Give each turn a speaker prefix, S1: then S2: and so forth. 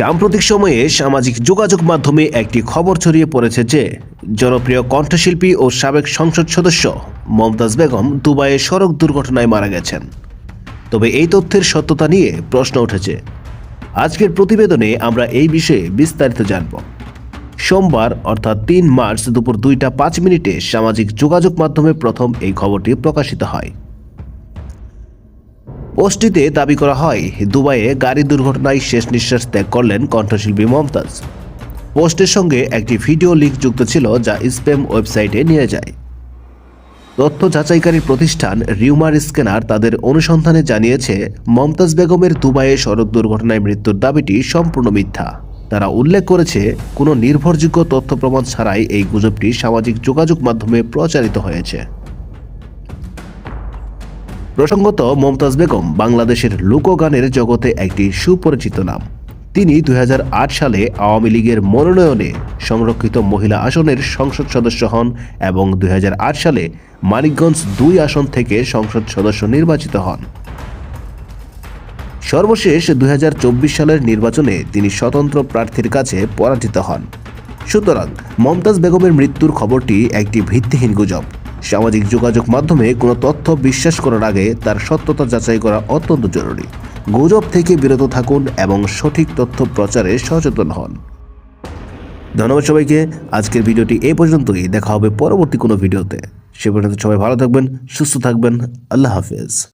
S1: সাম্প্রতিক সময়ে সামাজিক যোগাযোগ মাধ্যমে একটি খবর ছড়িয়ে পড়েছে যে, জনপ্রিয় কণ্ঠশিল্পী ও সাবেক সংসদ সদস্য মমতাজ বেগম দুবাইয়ে সড়ক দুর্ঘটনায় মারা গেছেন। তবে এই তথ্যের সত্যতা নিয়ে প্রশ্ন উঠেছে। আজকের প্রতিবেদনে আমরা এই বিষয়ে বিস্তারিত জানব। সোমবার, অর্থাৎ তিন মার্চ দুপুর দুইটা পাঁচ মিনিটে সামাজিক যোগাযোগ মাধ্যমে প্রথম এই খবরটি প্রকাশিত হয়। পোস্টটিতে দাবি করা হয়, দুবাইয়ে গাড়ি দুর্ঘটনায় শেষ নিঃশ্বাস ত্যাগ করলেন কণ্ঠশিল্পী মমতাজ। পোস্টের সঙ্গে একটি ভিডিও লিঙ্ক যুক্ত ছিল যা স্প্যাম ওয়েবসাইটে নিয়ে যায়। তথ্য যাচাইকারী প্রতিষ্ঠান রিউমার স্ক্যানার তাদের অনুসন্ধানে জানিয়েছে, মমতাজ বেগমের দুবাইয়ে সড়ক দুর্ঘটনায় মৃত্যুর দাবিটি সম্পূর্ণ মিথ্যা। তারা উল্লেখ করেছে, কোনো নির্ভরযোগ্য তথ্য প্রমাণ ছাড়াই এই গুজবটি সামাজিক যোগাযোগ মাধ্যমে প্রচারিত হয়েছে। প্রসঙ্গত মমতাজ বেগম বাংলাদেশের লোকগানের জগতে একটি সুপরিচিত নাম। তিনি দুই হাজার আট সালে আওয়ামী লীগের মনোনয়নে সংরক্ষিত মহিলা আসনের সংসদ সদস্য হন এবং দুই হাজার আট সালে মানিকগঞ্জ দুই আসন থেকে সংসদ সদস্য নির্বাচিত হন। সর্বশেষ দু হাজার চব্বিশ সালের নির্বাচনে তিনি স্বতন্ত্র প্রার্থীর কাছে পরাজিত হন। সুতরাং মমতাজ বেগমের মৃত্যুর খবরটি একটি ভিত্তিহীন গুজব। সামাজিক যোগাযোগ মাধ্যমে কোনো তথ্য বিশ্বাস করার আগে তার সত্যতা যাচাই করা অত্যন্ত জরুরি। গুজব থেকে বিরত থাকুন এবং সঠিক তথ্য প্রচারে সচেতন হন। ধন্যবাদ সবাইকে। আজকের ভিডিওটি এ পর্যন্তই। দেখা হবে পরবর্তী কোনো ভিডিওতে। সে পর্যন্ত সবাই ভালো থাকবেন, সুস্থ থাকবেন। আল্লাহ হাফেজ।